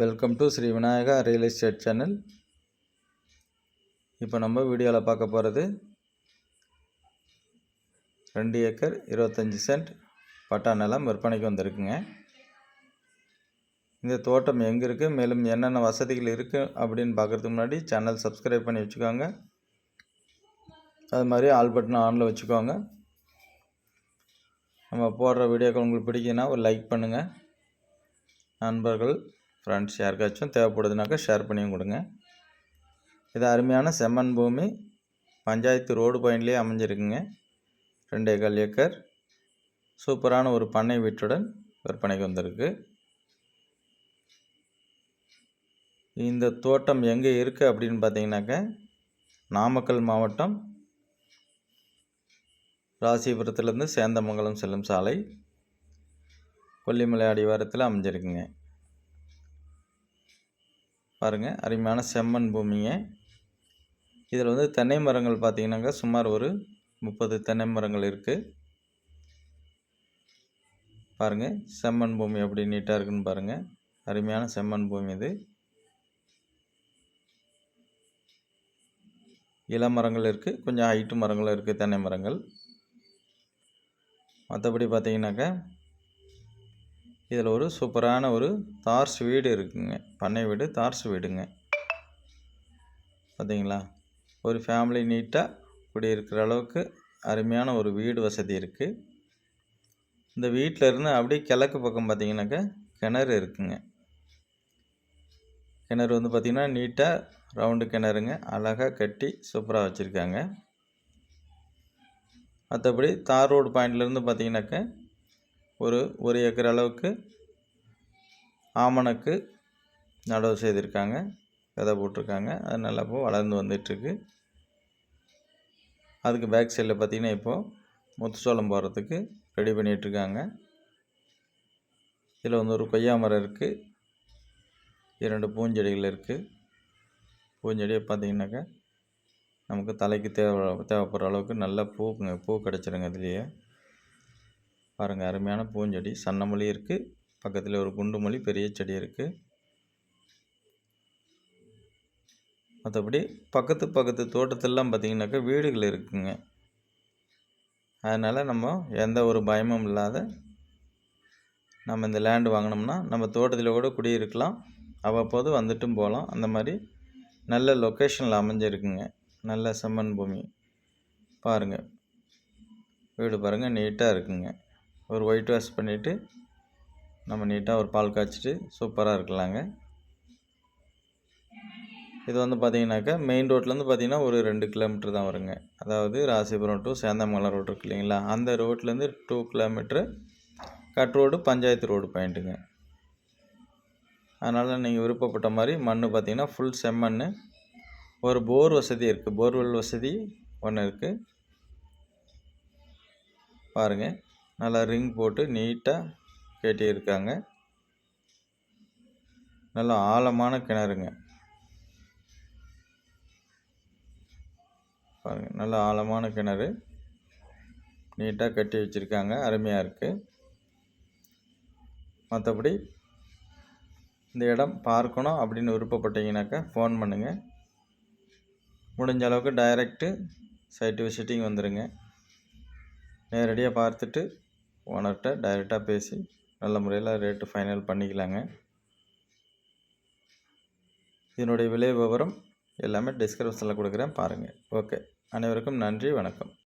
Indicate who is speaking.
Speaker 1: Welcome to Sri Vinayaka real estate channel இப்போ நம்ம வீடியோவில் பார்க்க போகிறது ரெண்டு ஏக்கர் இருபத்தஞ்சி சென்ட் பட்டா நிலம் விற்பனைக்கு வந்திருக்குங்க. இந்த தோட்டம் எங்கே இருக்குது மேலும் என்னென்ன வசதிகள் இருக்குது அப்படின்னு பார்க்குறதுக்கு முன்னாடி சேனல் சப்ஸ்கிரைப் பண்ணி வச்சுக்கோங்க. அது மாதிரி ஆல் பட்டன் ஆனில் வச்சுக்கோங்க. நம்ம போடுற வீடியோக்கள் உங்களுக்கு பிடிக்குன்னா ஒரு லைக் பண்ணுங்கள் நண்பர்கள் ஃப்ரெண்ட்ஸ் யாருக்காச்சும் தேவைப்படுதுனாக்கா ஷேர் பண்ணியும் கொடுங்க. இது அருமையான செம்மன் பூமி. பஞ்சாயத்து ரோடு பாயிண்ட்லேயே அமைஞ்சிருக்குங்க. ரெண்டே கால் ஏக்கர். சூப்பரான ஒரு பண்ணை வீட்டுடன் விற்பனைக்கு வந்திருக்கு. இந்த தோட்டம் எங்கே இருக்குது அப்படின்னு பார்த்தீங்கன்னாக்க நாமக்கல் மாவட்டம் ராசிபுரத்துலேருந்து சேந்தமங்கலம் செல்லும் சாலை கொல்லிமலை அடிவாரத்தில் அமைஞ்சிருக்குங்க. பாருங்கள் அருமையான செம்மண் பூமிங்க. இதில் வந்து தென்னை மரங்கள் பார்த்தீங்கன்னாக்கா சுமார் ஒரு முப்பது தென்னை மரங்கள் இருக்குது பாருங்கள் செம்மண் பூமி எப்படி நீட்டாக இருக்குன்னு பாருங்கள் அருமையான செம்மண் பூமி இது. இளமரங்கள் இருக்குது கொஞ்சம் ஹைட்டு மரங்களும் இருக்குது தென்னை மரங்கள். மற்றபடி பார்த்தீங்கன்னாக்கா இதில் ஒரு சூப்பரான ஒரு தார்ஸ் வீடு இருக்குங்க. பண்ணை வீடு தார்ஸ் வீடுங்க. பார்த்தீங்களா? ஒரு ஃபேமிலி நீட்டாக குடியிருக்கிற அளவுக்கு அருமையான ஒரு வீடு வசதி இருக்குது இந்த வீட்டில் இருந்து அப்படியே கிழக்கு பக்கம் பார்த்தீங்கன்னாக்கா கிணறு இருக்குங்க. கிணறு வந்து பார்த்திங்கன்னா நீட்டாக ரவுண்டு கிணறுங்க. அழகாக கட்டி சூப்பராக வச்சுருக்காங்க. மற்றபடி தார் ரோடு பாயிண்ட்லேருந்து பார்த்தீங்கன்னாக்கா ஒரு ஒரு ஏக்கர் அளவுக்கு ஆமணக்கு நடவு செய்திருக்காங்க. விதை போட்டிருக்காங்க. அது நல்லா இப்போ வளர்ந்து வந்துட்டுருக்கு. அதுக்கு பேக் சைடில் பார்த்திங்கன்னா இப்போது முத்துச்சோளம் போகிறதுக்கு ரெடி பண்ணிகிட்ருக்காங்க இதில் வந்து ஒரு கொய்யா மரம் இருக்குது இரண்டு பூஞ்செடிகள் இருக்குது பூஞ்செடியை பார்த்திங்கனாக்கா நமக்கு தலைக்கு தேவை தேவைப்படுற அளவுக்கு நல்ல பூ பூ கிடச்சிருங்க இதுலேயே. பாருங்கள் அருமையான பூஞ்செடி. சன்னமொழி இருக்குது பக்கத்தில் ஒரு குண்டுமொழி பெரிய செடி இருக்குது மற்றபடி பக்கத்து பக்கத்து தோட்டத்திலலாம் பார்த்திங்கனாக்கா வீடுகள் இருக்குங்க. அதனால் நம்ம எந்த ஒரு பயமும் இல்லாத நம்ம இந்த லேண்டு வாங்கினோம்னா நம்ம தோட்டத்தில் கூட குடியிருக்கலாம். அவ்வப்போது வந்துட்டும் போகலாம். அந்த மாதிரி நல்ல லொக்கேஷனில் அமைஞ்சிருக்குங்க. நல்ல செம்மண் பூமி. பாருங்கள் வீடு பாருங்கள் நீட்டாக இருக்குங்க. ஒரு ஒயிட் வாஷ் பண்ணிவிட்டு நம்ம நீட்டாக ஒரு பால் காய்ச்சிட்டு சூப்பராக இருக்கலாங்க. இது வந்து பார்த்திங்கனாக்கா மெயின் ரோட்லேருந்து பார்த்திங்கன்னா ஒரு ரெண்டு கிலோமீட்டர் தான் வருங்க. அதாவது ராசிபுரம் டு சேந்தமங்கலம் ரோடு இருக்கு இல்லைங்களா? அந்த ரோட்லேருந்து two kilometre cut road panchayat road பாயிண்ட்டுங்க அதனால் நீங்கள் விருப்பப்பட்ட மாதிரி மண் பார்த்திங்கன்னா ஃபுல் செம்மண் ஒரு போர் வசதி இருக்குது போர்வெல் வசதி ஒன்று இருக்குது பாருங்கள் நல்லா ரிங் போட்டு நீட்டாக கட்டியிருக்காங்க. நல்லா ஆழமான கிணறுங்க. பாருங்கள் நல்ல ஆழமான கிணறு. நீட்டாக கட்டி வச்சுருக்காங்க அருமையாக இருக்குது மற்றபடி இந்த இடம் பார்க்கணும் அப்படின்னு விருப்பப்பட்டீங்கன்னாக்கா ஃபோன் பண்ணுங்கள் முடிஞ்ச அளவுக்கு டைரெக்டு சைட்டு விசிட்டிங் வந்துடுங்க நேரடியாக பார்த்துட்டு ஓனர்கிட்ட டைரெக்டாக பேசி நல்ல முறையில் ரேட்டு ஃபைனல் பண்ணிக்கலாங்க. இதனுடைய விலை விவரம் எல்லாமே டிஸ்கிரிப்ஷனில் கொடுக்குறேன் பாருங்கள் ஓகே அனைவருக்கும் நன்றி வணக்கம்.